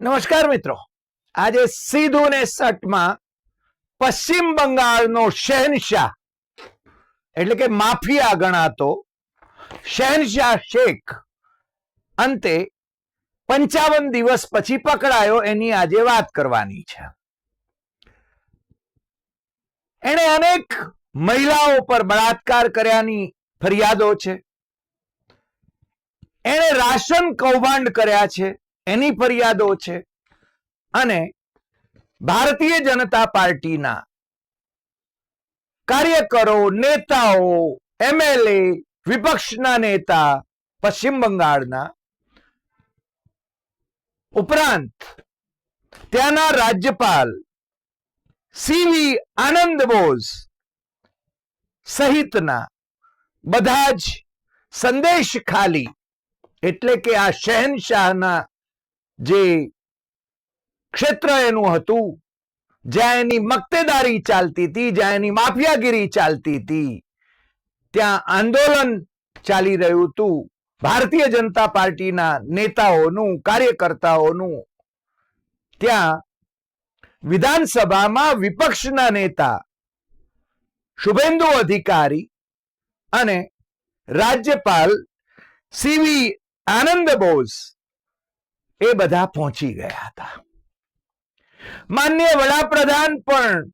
નમસ્કાર મિત્રો. આજે સીધું ને સટમાં પશ્ચિમ બંગાળનો શહેનશાહ, એટલે કે માફિયા ગણાતો શહેનશાહ શેખ, અંતે પંચાવન દિવસ પછી પકડાયો એની આજે વાત કરવાની છે. એણે અનેક મહિલાઓ પર બળાત્કાર કર્યાની ફરિયાદો છે. એણે રાશન કૌભાંડ કર્યા છે. એની ફરિયાદો છે. અને ભારતીય જનતા પાર્ટીના કાર્યકરો, નેતાઓ એમએલએ વિપક્ષના નેતા, પશ્ચિમ બંગાળના ઉપરાંત ત્યાંના રાજ્યપાલ સીવી આનંદ બોઝ સહિતના બધા જ સંદેશ ખાલી એટલે કે આ શહેનશાહના જે ક્ષેત્ર એનું હતું, જ્યાં એની મક્તેદારી ચાલતી હતી, જ્યાં એની માફિયાગીરી ચાલતી હતી, ત્યાં આંદોલન ચાલી રહ્યું હતું. ભારતીય જનતા પાર્ટીના નેતાઓનું, કાર્યકર્તાઓનું. ત્યાં વિધાનસભામાં વિપક્ષના નેતા, શુભેન્દુ અધિકારી અને રાજ્યપાલ સીવી આનંદ બોઝ એ બધા પહોંચી ગયા હતા. માન્ય વડાપ્રધાન પણ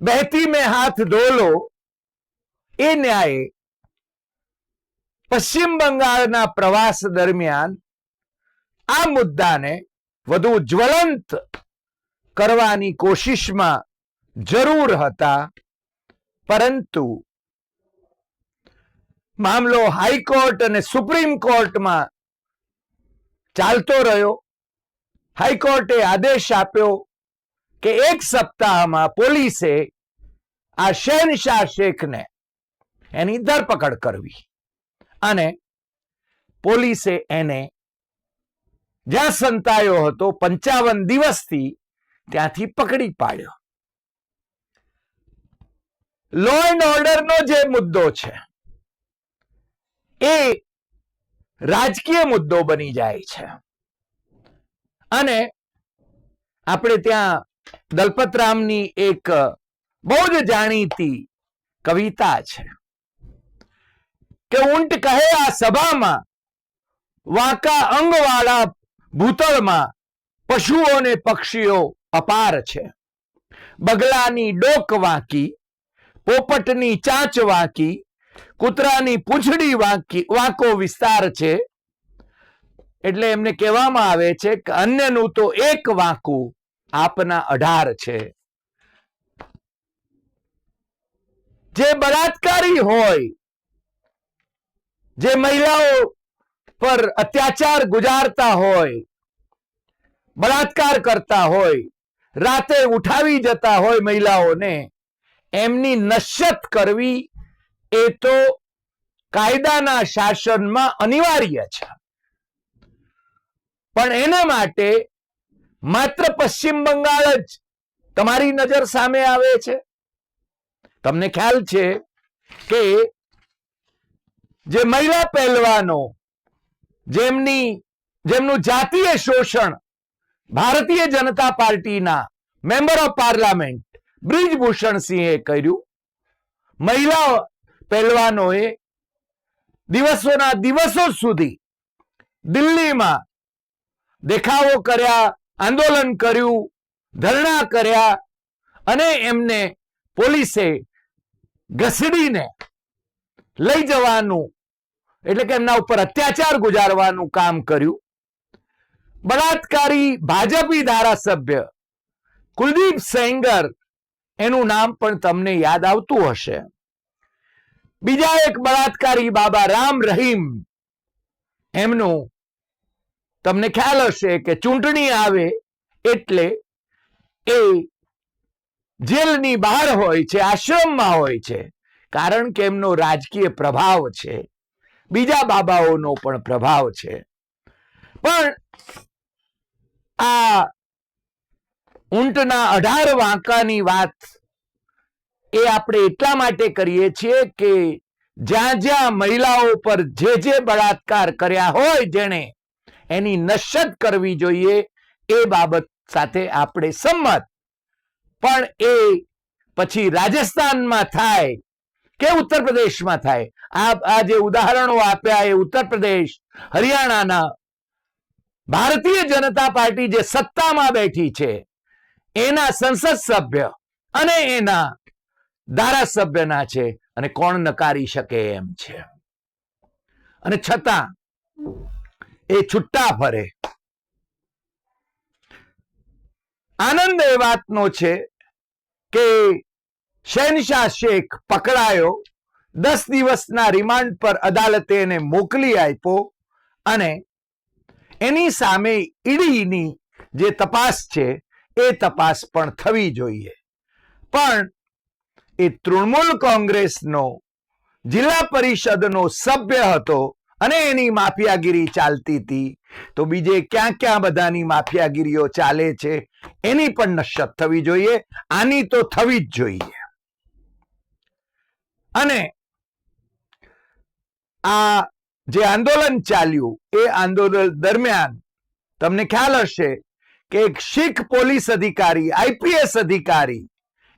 બહેતી મેં હાથ ધોલો, એ ન્યાય પશ્ચિમ બંગાળના પ્રવાસ દરમિયાન આ મુદ્દાને વધુ જ્વલંત કરવાની કોશિશમાં જરૂર હતા. પરંતુ મામલો હાઈકોર્ટ અને સુપ્રીમ કોર્ટમાં ચાલતો રહ્યો. હાઈકોર્ટે આદેશ આપ્યો કે એક સપ્તાહમાં પોલીસે આ શહેનશાહ શેખને એની ધરપકડ કરવી અને પોલીસે એને જ્યાં સંતાયો હતો પંચાવન દિવસથી ત્યાંથી પકડી પાડ્યો. લો એન્ડ ઓર્ડરનો જે મુદ્દો છે, એ રાજકીય મુદ્દો બની જાય છે. અને આપણે ત્યાં દલપતરામની એક બહુ જ જાણીતી કવિતા છે કે ઊંટ કહે આ સભામાં, વાંકા અંગવાળા ભૂતળમાં પશુઓ ને પક્ષીઓ અપાર છે. બગલાની ડોક વાંકી, પોપટની ચાંચ વાંકી કૂતરાની પૂંછડી વાંકી, વાંકો વિસ્તાર છે. એટલે એમને કહેવામાં આવે છે કે અન્યનું તો એક વાંકું આપના અઢાર છે. જે બળાત્કારી હોય, જે મહિલાઓ પર અત્યાચાર ગુજારતા હોય, બળાત્કાર કરતા હોય, રાતે ઉઠાવી જતા હોય મહિલાઓને, એમની નશ્યત કરવી એ તો કાયદાના શાસનમાં અનિવાર્ય છે. પણ એના માટે માત્ર પશ્ચિમ બંગાળ જ તમારી નજર સામે આવે છે. તમને ખ્યાલ છે કે જે મહિલા પહેલવાનો જેમની, જેમનું જાતીય શોષણ ભારતીય જનતા પાર્ટીના મેમ્બર ઓફ પાર્લામેન્ટ બ્રિજભૂષણ સિંહે કર્યું મહિલા પહેલવાનોએ દિવસોના દિવસો સુધી દિલ્હીમાં દેખાવો કર્યા, આંદોલન કર્યું, ધરણા કર્યા અને એમને પોલીસે ઘસડીને લઈ જવાનું, એટલે કે એમના ઉપર અત્યાચાર ગુજારવાનું કામ કર્યું. બળાત્કારી ભાજપી ધારાસભ્ય કુલદીપ સેંગર એનું નામ પણ તમને યાદ આવતું હશે. બીજા એક બળાત્કારી બાબા રામ રહીમ. એમનું તમને ખ્યાલ હશે કે ચૂંટણી આવે એટલે એ જેલની બહાર હોય છે, આશ્રમમાં હોય છે, કારણ કે એમનો રાજકીય પ્રભાવ છે. બીજા બાબાઓનો પણ પ્રભાવ છે. પણ આ ઊંટના અઢાર વાંકાની વાત એ આપણે એટલા માટે કરીએ છીએ કે જ્યાં જ્યાં મહિલાઓ પર જે જે બળાત્કાર કર્યા હોય જેણે એની નશ્યત કરવી જોઈએ, એ બાબત સાથે આપણે સંમત. પણ એ પછી રાજસ્થાનમાં થાય કે ઉત્તર પ્રદેશમાં થાય? આ આ જે ઉદાહરણો આપ્યા એ ઉત્તર પ્રદેશ, હરિયાણાના ભારતીય જનતા પાર્ટી જે સત્તામાં બેઠી છે, એના સંસદ સભ્ય અને એના ધારાસભ્યના છે અને કોણ નકારી શકે એમ છે. અને છતાં એ છુટ્ટા ફરે. આનંદ એ વાતનો છે કે શહેનશાહ શેખ પકડાયો, દસ દિવસના રિમાન્ડ પર અદાલતે એને મોકલી આપ્યો અને એની સામે ઈડીની જે તપાસ છે એ તપાસ પણ થવી જોઈએ. પણ એ તૃણમૂલ કોંગ્રેસનો જિલ્લા પરિષદનો સભ્ય હતો અને એની માફિયાગીરી ચાલતી હતી. તો બીજે ક્યાં ક્યાં બધાની માફિયાગીરીઓ ચાલે છે, એની પણ નશ્યત થવી જોઈએ, આની તો થવી જ જોઈએ. અને આ જે આંદોલન ચાલ્યું, એ આંદોલન દરમિયાન તમને ખ્યાલ હશે કે એક શીખ પોલીસ અધિકારી, આઈપીએસ અધિકારી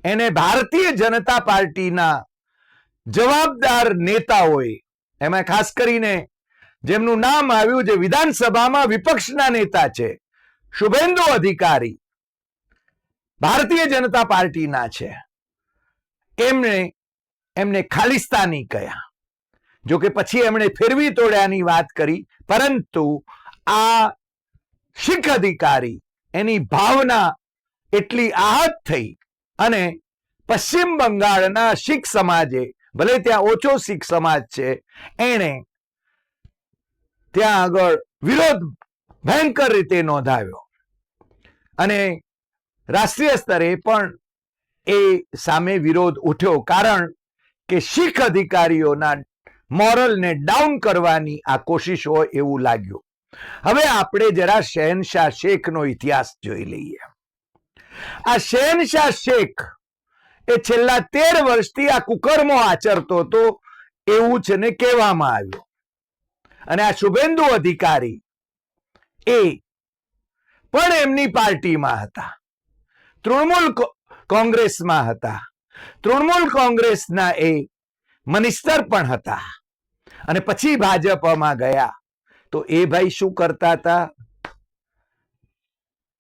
એને ભારતીય જનતા પાર્ટીના જવાબદાર નેતાઓએ, એમાં ખાસ કરીને જેમનું નામ આવ્યું જે વિધાનસભામાં વિપક્ષના નેતા છે, શુભેન્દુ અધિકારી, ભારતીય જનતા પાર્ટીના છે. એમણે એમને ખાલિસ્તાની કહ્યા જો કે પછી એમણે ફેરવી તોડ્યાની વાત કરી, પરંતુ આ શીખ અધિકારી એની ભાવના એટલી આહત થઈ અને પશ્ચિમ બંગાળના શીખ સમાજે, ભલે ત્યાં ઓછો શીખ સમાજ છે, એણે ત્યાં આગળ વિરોધ ભયંકર રીતે નોંધાવ્યો. અને રાષ્ટ્રીય સ્તરે પણ એ સામે વિરોધ ઉઠ્યો કારણ કે શીખ અધિકારીઓના મોરલને ડાઉન કરવાની આ કોશિશ હોય એવું લાગ્યું. હવે આપણે જરા શહેનશાહ શેખનો ઇતિહાસ જોઈ લઈએ. આ શહેનશાહ શેખ એ છેલ્લા તેર વર્ષથી આ કુકર્મો આચરતો હતો, એવું છે ને કહેવામાં આવ્યું. અને આ શુભેન્દુ અધિકારી એ પણ એમની પાર્ટીમાં હતા. તૃણમૂલ કોંગ્રેસમાં હતા. તૃણમૂલ કોંગ્રેસના એ મિનિસ્ટર પણ હતા. અને પછી ભાજપમાં ગયા. તો એ ભાઈ શું કરતા હતા?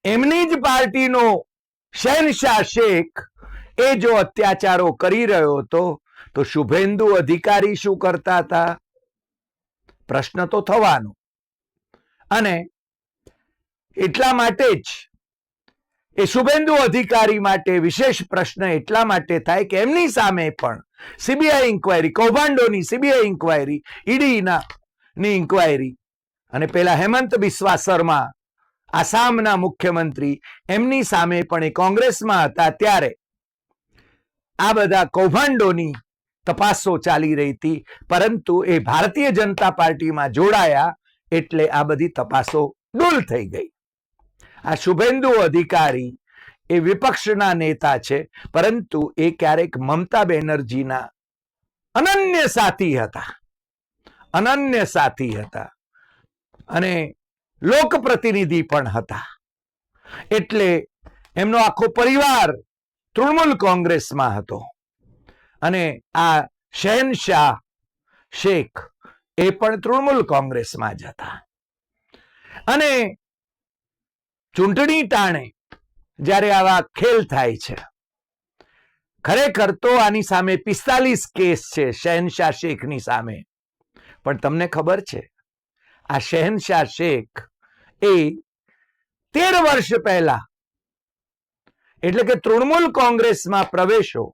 એમની જ પાર્ટીનો શહેનશાહ શેખ એ જો અત્યાચારો કરી રહ્યો હતો, તો શુભેન્દુ અધિકારી શું કરતા હતા? પ્રશ્ન તો થવાનો. અને એટલા માટે જ એ શુભેન્દુ અધિકારી માટે વિશેષ પ્રશ્ન એટલા માટે થાય કે એમની સામે પણ સીબીઆઈ ઇન્કવાયરી, કૌભાંડોની સીબીઆઈ ઇન્કવાયરી, ઈડીના ની ઇન્કવાયરી અને પેલા હેમંત બિસ્વા શર્મા આસામના મુખ્યમંત્રી એમની સામે પણ એ કોંગ્રેસમાં હતા ત્યારે. આ બધા કૌભાંડોની તપાસો ચાલી રહી હતી, પરંતુ એ ભારતીય જનતા પાર્ટીમાં જોડાયા એટલે આ બધી તપાસો ડૂલ થઈ ગઈ. આ શુભેન્દુ અધિકારી એ વિપક્ષના નેતા છે, પરંતુ એ ક્યારેક મમતા બેનર્જીના અનન્ય સાથી હતા. અનન્ય સાથી હતા. અને લોકપ્રતિનિધિ પણ હતા. એટલે એમનો આખો પરિવાર તૃણમૂલ કોંગ્રેસમાં હતો. અને આ શહેનશાહ શેખ એ પણ તૃણમૂલ કોંગ્રેસમાં જ હતા. અને ચૂંટણી ટાણે જ્યારે આવા ખેલ થાય છે, ખરેખર તો આની સામે પિસ્તાલીસ કેસ છે શહેનશાહ શેખની સામે. પણ તમને ખબર છે, આ શહેનશાહ શેખ એ તેર વર્ષ પહેલા, એટલે કે તૃણમૂલ કોંગ્રેસમાં પ્રવેશો,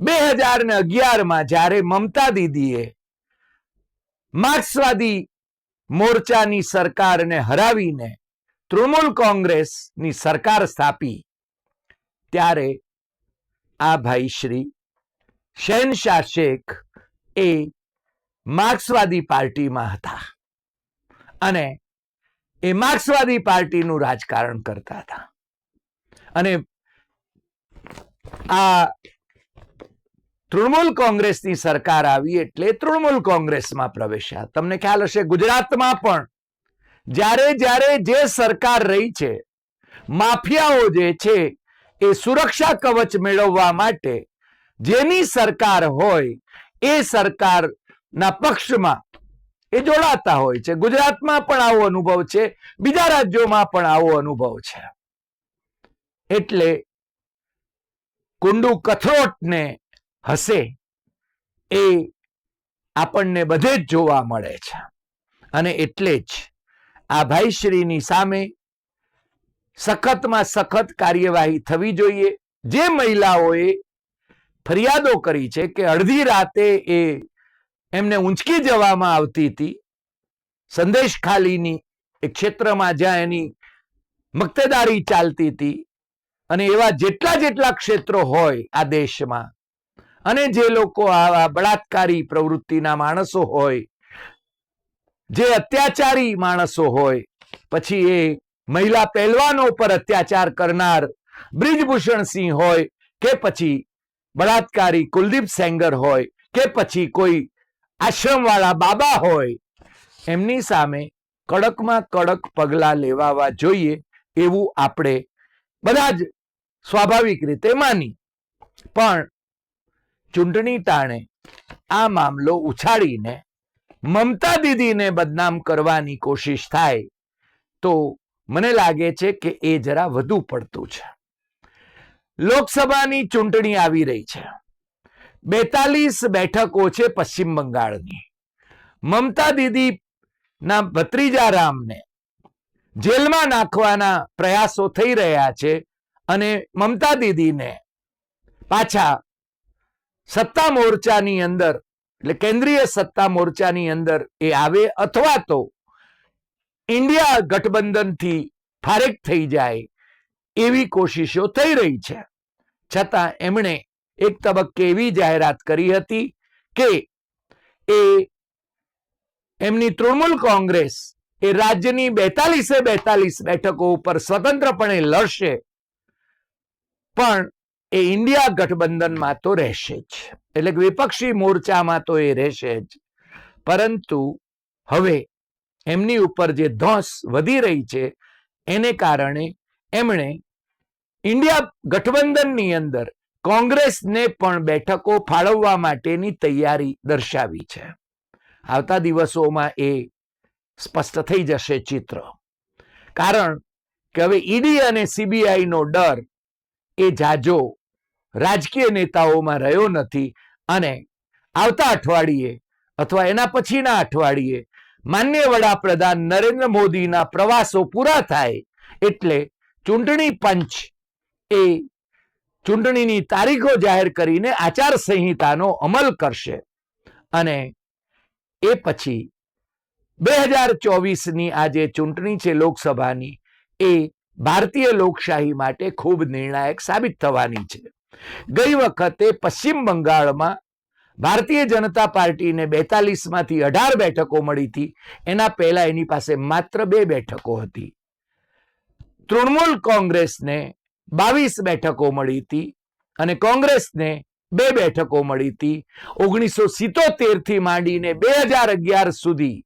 બે હજાર ને અગિયારમાં જ્યારે મમતા દીદીએ માર્ક્સવાદી મોરચાની સરકારને હરાવીને તૃણમૂલ કોંગ્રેસની સરકાર સ્થાપી, ત્યારે આ ભાઈ શ્રી શહેનશાહ શેખ એ માર્ક્સવાદી પાર્ટીમાં હતા. અને એ માર્ક્સવાદી પાર્ટીનું રાજકારણ કરતા હતા. અને આ તૃણમૂલ કોંગ્રેસની સરકાર આવી એટલે તૃણમૂલ કોંગ્રેસમાં પ્રવેશ્યા. તમને ખ્યાલ હશે, ગુજરાતમાં પણ જ્યારે જ્યારે જે સરકાર રહી છે, માફિયાઓ જે છે, એ સુરક્ષા કવચ મેળવવા માટે જેની સરકાર હોય, એ સરકારના પક્ષમાં એ જોડાતા હોય છે. ગુજરાતમાં પણ આવો અનુભવ છે. બીજા રાજ્યોમાં પણ આવો અનુભવ છે. એટલે કુંડુ કથરોટને હશે એ આપણને બધે જ જોવા મળે છે. અને એટલે જ આ ભાઈશ્રીની સામે સખતમાં સખત કાર્યવાહી થવી જોઈએ. જે મહિલાઓએ ફરિયાદો કરી છે કે અડધી રાતે એ એમને ઊંચકી જવામાં આવતી હતી. સંદેશ ખાલીની એક ક્ષેત્રમાં જ્યાં એની મક્તેદારી ચાલતી હતી અને એવા જેટલા જેટલા ક્ષેત્રો હોય આ દેશમાં અને જે લોકો આવા બળાત્કારી પ્રવૃત્તિના માણસો હોય, જે અત્યાચારી માણસો હોય, પછી એ મહિલા પહેલવાનો પર અત્યાચાર કરનાર બ્રિજભૂષણ સિંહ હોય કે પછી બળાત્કારી કુલદીપ સેંગર હોય કે પછી કોઈ આશ્રમવાળા બાબા હોય, એમની સામે કડકમાં કડક પગલા લેવાવા જોઈએ એવું આપણે બધા જ સ્વાભાવિક રીતે માની પણ ચૂંટણી ટાણે આ મામલો ઉછાળીને, મમતા દીદીને બદનામ કરવાની કોશિશ થાય, તો મને લાગે છે કે એ જરા વધુ પડતું છે. લોકસભાની ચૂંટણી આવી રહી છે. બેતાલીસ બેઠકો છે પશ્ચિમ બંગાળની. મમતા દીદી ના ભત્રીજા રામને જેલમાં નાખવાના પ્રયાસો થઈ રહ્યા છે અને મમતા દીદીને પાછા સત્તા મોરચાની અંદર, એટલે કેન્દ્રીય સત્તા મોરચાની અંદર એ આવે અથવા તો ઇન્ડિયા ગઠબંધનથી ફારેક થઈ જાય એવી કોશિશો થઈ રહી છે. છતાં એમણે એક તબક્કે એવી જાહેરાત કરી હતી કે એ એમની તૃણમૂલ કોંગ્રેસ એ રાજ્યની બેતાલીસે બેતાલીસ બેઠકો ઉપર સ્વતંત્રપણે લડશે. પણ એ ઇન્ડિયા ગઠબંધનમાં તો રહેશે જ. એટલે કે વિપક્ષી મોરચામાં તો એ રહેશે જ. પરંતુ હવે એમની ઉપર જે ધોંસ વધી રહી છે, એને કારણે એમણે ઇન્ડિયા ગઠબંધનની અંદર કોંગ્રેસને પણ બેઠકો ફાળવવા માટેની તૈયારી દર્શાવી છે. આવતા દિવસોમાં એ સ્પષ્ટ થઈ જશે ચિત્ર. કારણ કે હવે ઈડી અને સીબીઆઈ નો ડર એ જાજો રાજકીય નેતાઓમાં રહ્યો નથી અને આવતા અઠવાડિયે અથવા એના પછીના અઠવાડિયે માન્ય વડાપ્રધાન નરેન્દ્ર મોદીના પ્રવાસો પૂરા થાય એટલે ચૂંટણી પંચ એ ચૂંટણીની તારીખો જાહેર કરીને આચાર સંહિતાનો અમલ કરશે. અને એ પછી બે હજાર ચોવીસની આ જે ચૂંટણી છે લોકસભાની, એ ભારતીય લોકશાહી માટે ખૂબ નિર્ણાયક સાબિત થવાની છે. ગઈ વખતે પશ્ચિમ બંગાળમાં ભારતીય જનતા પાર્ટીને બેતાલીસમાંથી અઢાર બેઠકો મળી હતી. એના પહેલા એની પાસે માત્ર બે બેઠકો હતી. તૃણમૂલ કોંગ્રેસને બાવીસ બેઠકો મળી હતી અને કોંગ્રેસને બે બેઠકો મળી હતી. ઓગણીસો સિત્તોતેરથી માંડીને બે હજાર અગિયાર સુધી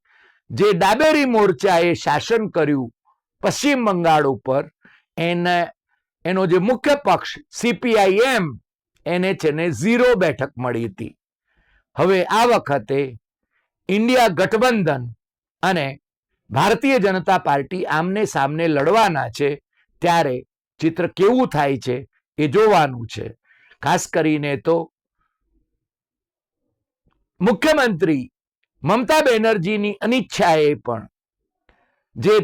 જે ડાબેરી મોરચાએ શાસન કર્યું પશ્ચિમ બંગાળ ઉપર, એને, એનો જે મુખ્ય પક્ષ સીપીઆઈએમ, એને છે ને ઝીરો બેઠક મળી હતી. હવે આ વખતે ઇન્ડિયા ગઠબંધન અને ભારતીય જનતા પાર્ટી આમને સામને લડવાના છે, ત્યારે ચિત્ર કેવું થાય છે એ જોવાનું છે. ખાસ કરીને તો મુખ્યમંત્રી મમતા બેનર્જીની અનિચ્છાએ પણ જે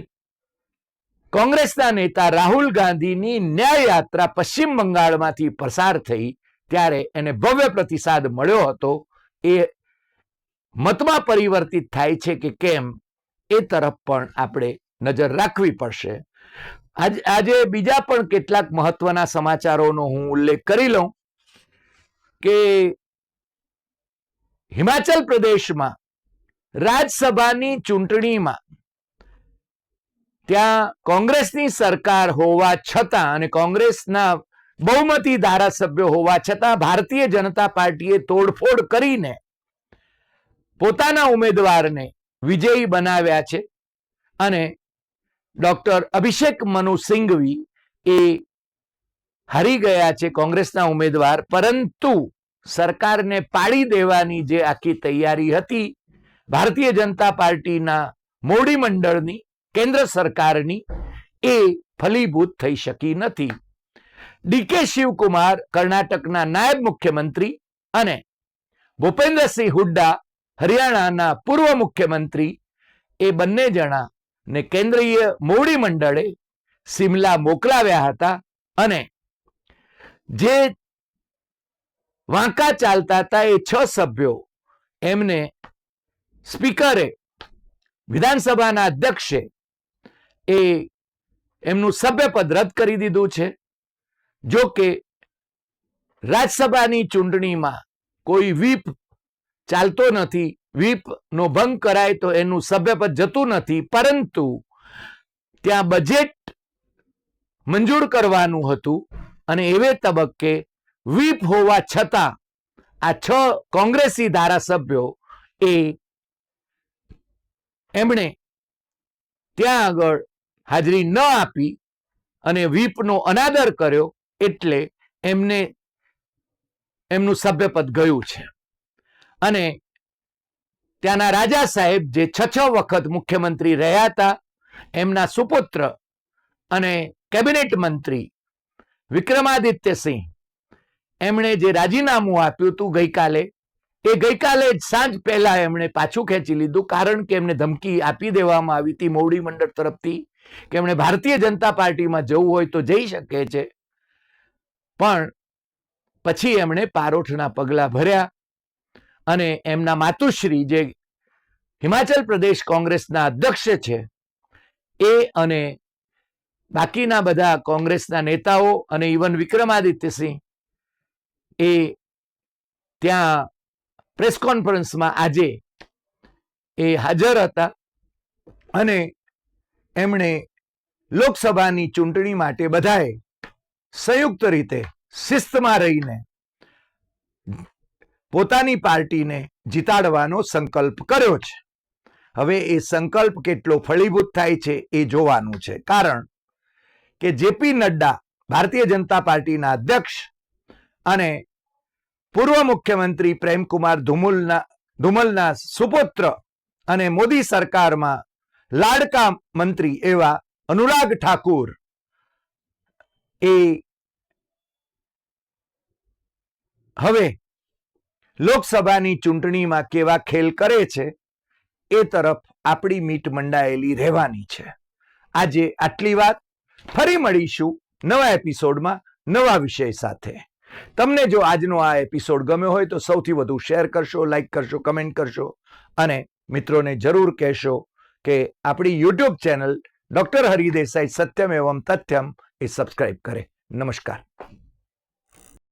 કોંગ્રેસના નેતા રાહુલ ગાંધીની ન્યાય યાત્રા પશ્ચિમ બંગાળમાંથી પસાર થઈ ત્યારે એને ભવ્ય પ્રતિસાદ મળ્યો હતો. એ મતમાં પરિવર્તિત થાય છે કે કેમ એ તરફ પણ આપણે નજર રાખવી પડશે. આજ- બીજા પણ કેટલાક મહત્વના સમાચારોનો હું ઉલ્લેખ કરી લઉં કે હિમાચલ પ્રદેશમાં રાજ્યસભાની ચૂંટણીમાં ત્યાં કોંગ્રેસની સરકાર હોવા છતાં અને કોંગ્રેસના બહુમતી ધારાસભ્યો હોવા છતાં ભારતીય જનતા પાર્ટીએ તોડફોડ કરીને પોતાના ઉમેદવારને વિજયી બનાવ્યા છે અને ડોક્ટર અભિષેક મનુ સિંઘવી એ હારી ગયા છે કોંગ્રેસના ઉમેદવાર, પરંતુ સરકારને પાડી દેવાની જે આખી તૈયારી હતી, ભારતીય જનતા પાર્ટીના મોડી મંડળની, કેન્દ્ર સરકારની, એ ફલીભૂત થઈ શકી નથી. ડીકે શિવકુમાર કર્ણાટકના નાયબ મુખ્યમંત્રી અને ભૂપેન્દ્રસિંહ હુડ્ડા હરિયાણાના પૂર્વ મુખ્યમંત્રી, એ બંને જણા ને કેન્દ્રીય મોવડી મંડળે સિમલા મોકલાવ્યા હતા અને જે વાંકા ચાલતા હતા એ છ સભ્યો એમને સ્પીકરે, વિધાનસભાના અધ્યક્ષે એ એમનું સભ્યપદ રદ કરી દીધું છે. જો કે રાજ્યસભાની ચૂંટણીમાં કોઈ વીપ ચાલતો નથી વીપ નો ભંગ કરાય તો એનું સભ્યપદ જતું નથી, પરંતુ ત્યાં બજેટ મંજૂર કરવાનું હતું અને એવે તબક્કે વીપ હોવા છતાં આ છ કોંગ્રેસી ધારાસભ્યો એ એમણે ત્યાં આગળ હાજરી ન આપી અને વીપનો અનાદર કર્યો એટલે એમને એમનું સભ્યપદ ગયું છે. અને ત્યાંના રાજા સાહેબ જે છ છ વખત મુખ્યમંત્રી રહ્યા હતા, એમના સુપુત્ર અને કેબિનેટ મંત્રી વિક્રમાદિત્ય સિંહ, એમણે જે રાજીનામું આપ્યું હતું ગઈકાલે, એ ગઈકાલે જ સાંજ પહેલા એમણે પાછું ખેંચી લીધું, કારણ કે એમને ધમકી આપી દેવામાં આવી હતી મોવડી મંડળ તરફથી, કે એમણે ભારતીય જનતા પાર્ટીમાં જવું હોય તો જઈ શકે છે. પણ પછી એમણે પારોઠના પગલા ભર્યા અને એમના માતુશ્રી જે હિમાચલ પ્રદેશ કોંગ્રેસના અધ્યક્ષ છે, એ અને બાકીના બધા કોંગ્રેસના નેતાઓ અને ઇવન વિક્રમાદિત્યસિંહ, એ ત્યાં પ્રેસ કોન્ફરન્સમાં આજે એ હાજર હતા અને એમણે લોકસભાની ચૂંટણી માટે બધાએ સંયુક્ત રીતે શિસ્તમાં રહીને પોતાની પાર્ટીને જીતાડવાનો સંકલ્પ કર્યો છે. હવે એ સંકલ્પ કેટલો ફળીભૂત થાય છે એ જોવાનું છે. કારણ કે જેપી નડ્ડા ભારતીય જનતા પાર્ટીના અધ્યક્ષ અને પૂર્વ મુખ્યમંત્રી પ્રેમકુમાર ધુમુલના, ધુમલના સુપુત્ર અને મોદી સરકારમાં લાડકા મંત્રી એવા અનુરાગ ઠાકુર એ હવે લોકસભાની ચૂંટણીમાં કેવા ખેલ કરે છે, એ તરફ આપણી મીટ મંડાયેલી રહેવાની છે. આજે આટલી વાત. ફરી મળીશું નવા એપિસોડમાં નવા વિષય સાથે. તમને જો આજનો આ એપિસોડ ગમ્યો હોય તો સૌથી વધુ શેર કરશો, લાઈક કરશો, કમેન્ટ કરશો અને મિત્રોને જરૂર કહેશો કે આપણી YouTube channel doctor Hari Desai Satyam Evam Tathyam એ સબસ્ક્રાઇબ કરે. નમસ્કાર.